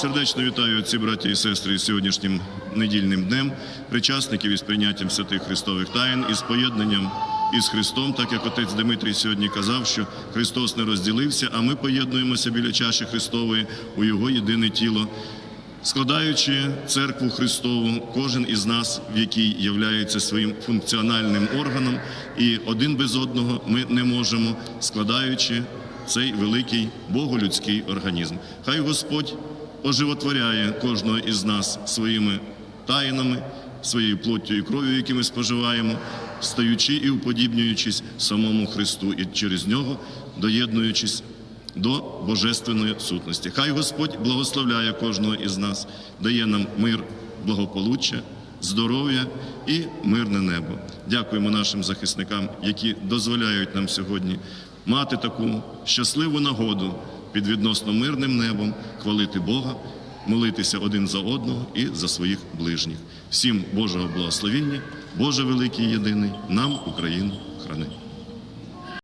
Сердечно вітаю ці браті і сестри із сьогоднішнім недільним днем, причасників із прийняттям святих Христових таїн із поєднанням із Христом, так як отець Дмитрій сьогодні казав, що Христос не розділився, а ми поєднуємося біля чаші Христової у Його єдине тіло. Складаючи церкву Христову, кожен із нас, в якій являється своїм функціональним органом, і один без одного ми не можемо, складаючи цей великий боголюдський організм. Хай Господь оживотворяє кожного із нас своїми таїнами, своєю плоттю і кров'ю, які ми споживаємо, стаючи і уподібнюючись самому Христу, і через нього доєднуючись до божественної сутності. Хай Господь благословляє кожного із нас, дає нам мир, благополуччя, здоров'я і мирне небо. Дякуємо нашим захисникам, які дозволяють нам сьогодні мати таку щасливу нагоду під відносно мирним небом, хвалити Бога, молитися один за одного і за своїх ближніх. Всім Божого благословіння, Боже великий єдиний, нам Україну храни.